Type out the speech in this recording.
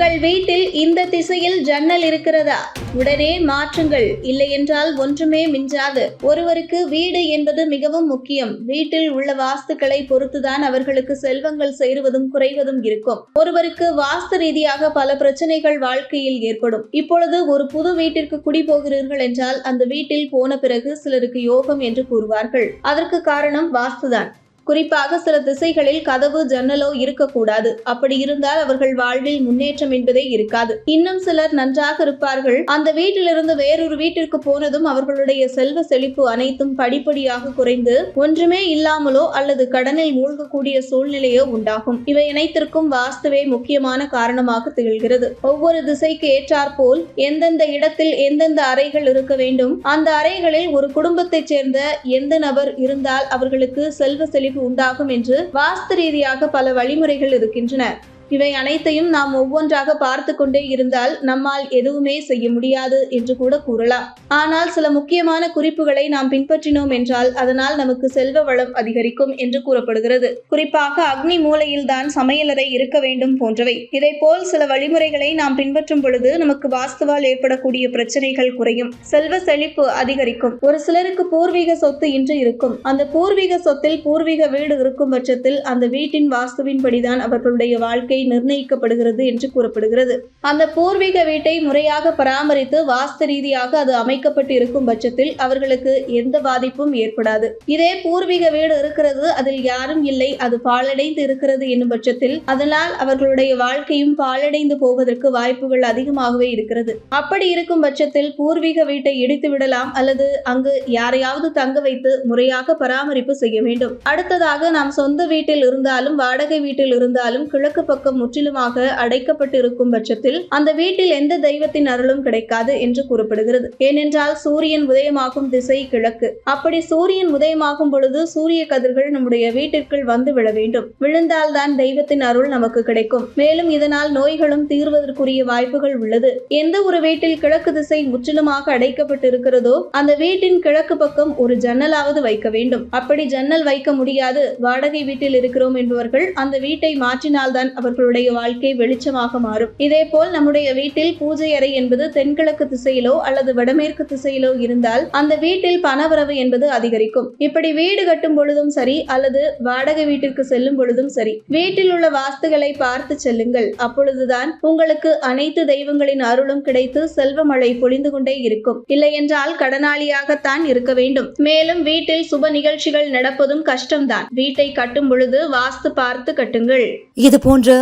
உங்கள் வீட்டில் இந்த திசையில் ஜன்னல் இருக்கிறதா? உடனே மாற்றுங்கள். இல்லையென்றால் ஒன்றுமே மிஞ்சாது. ஒருவருக்கு வீடு என்பது மிகவும் முக்கியம். வீட்டில் உள்ள வாஸ்துக்களை பொறுத்துதான் அவர்களுக்கு செல்வங்கள் சேருவதும் குறைவதும் இருக்கும். ஒருவருக்கு வாஸ்து ரீதியாக பல பிரச்சனைகள் வாழ்க்கையில் ஏற்படும். இப்பொழுது ஒரு புது வீட்டிற்கு குடி போகிறீர்கள் என்றால் அந்த வீட்டில் போன பிறகு சிலருக்கு யோகம் என்று கூறுவார்கள். அதற்கு காரணம் வாஸ்துதான். குறிப்பாக சில திசைகளில் கதவு ஜன்னலோ இருக்கக்கூடாது. அப்படி இருந்தால் அவர்கள் வாழ்வில் முன்னேற்றம் என்பதே இருக்காது. இன்னும் சிலர் நன்றாக இருப்பார்கள். அந்த வீட்டிலிருந்து வேறொரு வீட்டிற்கு போனதும் அவர்களுடைய செல்வ செழிப்பு அனைத்தும் படிப்படியாக குறைந்து ஒன்றுமே இல்லாமலோ அல்லது கடனில் மூழ்கக்கூடிய சூழ்நிலையோ உண்டாகும். இவை அனைத்திற்கும் வாஸ்துவே முக்கியமான காரணமாக திகழ்கிறது. ஒவ்வொரு திசைக்கு ஏற்றாற்போல் எந்தெந்த இடத்தில் எந்தெந்த அறைகள் இருக்க வேண்டும் அந்த அறைகளில் ஒரு குடும்பத்தைச் சேர்ந்த எந்த நபர் இருந்தால் அவர்களுக்கு செல்வ செழிப்பு உண்டாகும் என்று வாஸ்து ரீதியாக பல வழிமுறைகள் இருக்கின்றன. இவை அனைத்தையும் நாம் ஒவ்வொன்றாக பார்த்து கொண்டே இருந்தால் நம்மால் எதுவுமே செய்ய முடியாது என்று கூட கூறலாம். ஆனால் சில முக்கியமான குறிப்புகளை நாம் பின்பற்றினோம் என்றால் அதனால் நமக்கு செல்வ வளம் அதிகரிக்கும் என்று கூறப்படுகிறது. குறிப்பாக அக்னி மூலையில் தான் சமையலறை இருக்க வேண்டும் போன்றவை. இதைப்போல் சில வழிமுறைகளை நாம் பின்பற்றும் பொழுது நமக்கு வாஸ்துவால் ஏற்படக்கூடிய பிரச்சனைகள் குறையும். செல்வ செழிப்பு அதிகரிக்கும். ஒரு சிலருக்கு பூர்வீக சொத்து இன்று இருக்கும். அந்த பூர்வீக சொத்தில் பூர்வீக வீடு இருக்கும் பட்சத்தில் அந்த வீட்டின் வாஸ்துவின்படிதான் அவர்களுடைய வாழ்க்கை நிர்ணயிக்கப்படுகிறது என்று கூறப்படுகிறது. அந்த பூர்வீக வீட்டை முறையாக பராமரித்து வாஸ்து ரீதியாக அது அமைக்கப்பட்டு இருக்கும் பட்சத்தில் அவர்களுக்கு எந்த பாதிப்பும் ஏற்படாது. இதே பூர்வீக வீடு இருக்கிறது அதில் யாரும் இல்லை அது பாலடைந்து இருக்கிறது என்னும் பட்சத்தில் அதனால் அவர்களுடைய வாழ்க்கையும் பாலடைந்து போவதற்கு வாய்ப்புகள் அதிகமாகவே இருக்கிறது. அப்படி இருக்கும் பட்சத்தில் பூர்வீக வீட்டை இடித்து விடலாம் அல்லது அங்கு யாரையாவது தங்க வைத்து முறையாக பராமரிப்பு செய்ய வேண்டும். அடுத்ததாக நாம் சொந்த வீட்டில் இருந்தாலும் வாடகை வீட்டில் இருந்தாலும் கிழக்கு பக்கம் முற்றிலுமாக அடைக்கப்பட்டிருக்கும் பட்சத்தில் அந்த வீட்டில் எந்த தெய்வத்தின் அருளும் கிடைக்காது என்று கூறப்படுகிறது. ஏனென்றால் சூரியன் உதயமாகும் திசை கிழக்கு. அப்படி சூரியன் உதயமாகும் பொழுது சூரிய கதிர்கள் நம்முடைய வீட்டிற்குள் வந்து விழ வேண்டும். விழுந்தால்தான் தெய்வத்தின் அருள் நமக்கு கிடைக்கும். மேலும் இதனால் நோய்களும் தீர்வதற்குரிய வாய்ப்புகள் உள்ளது. எந்த ஒரு வீட்டில் கிழக்கு திசை முற்றிலுமாக அடைக்கப்பட்டு இருக்கிறதோ அந்த வீட்டின் கிழக்கு பக்கம் ஒரு ஜன்னலாவது வைக்க வேண்டும். அப்படி ஜன்னல் வைக்க முடியாது. வாடகை வீட்டில் இருக்கிறோம் என்பவர்கள் அந்த வீட்டை மாற்றினால்தான் அவர்களுடைய வாழ்க்கை வெளிச்சமாக மாறும். இதே போல் நம்முடைய வீட்டில் பூஜை அறை என்பது தென்கிழக்கு திசையிலோ அல்லது வடமேற்கு திசையிலோ இருந்தால் அந்த வீட்டில் பணவரவு என்பது அதிகரிக்கும். இப்படி வீடு கட்டும் பொழுதும் சரி அல்லது வாடகை வீட்டிற்கு செல்லும் பொழுதும் சரி வீட்டில் உள்ள வாஸ்துகளை பார்த்து செல்லுங்கள். அப்பொழுதுதான் உங்களுக்கு அனைத்து தெய்வங்களின் அருளும் கிடைத்து செல்வ மழை பொழிந்து கொண்டே இருக்கும். இல்லையென்றால் கடனாளியாகத்தான் இருக்க வேண்டும். மேலும் வீட்டில் சுப நிகழ்ச்சிகள் நடப்பதும் கஷ்டம்தான். வீட்டை கட்டும் பொழுது வாஸ்து பார்த்து கட்டுங்கள். இது போன்ற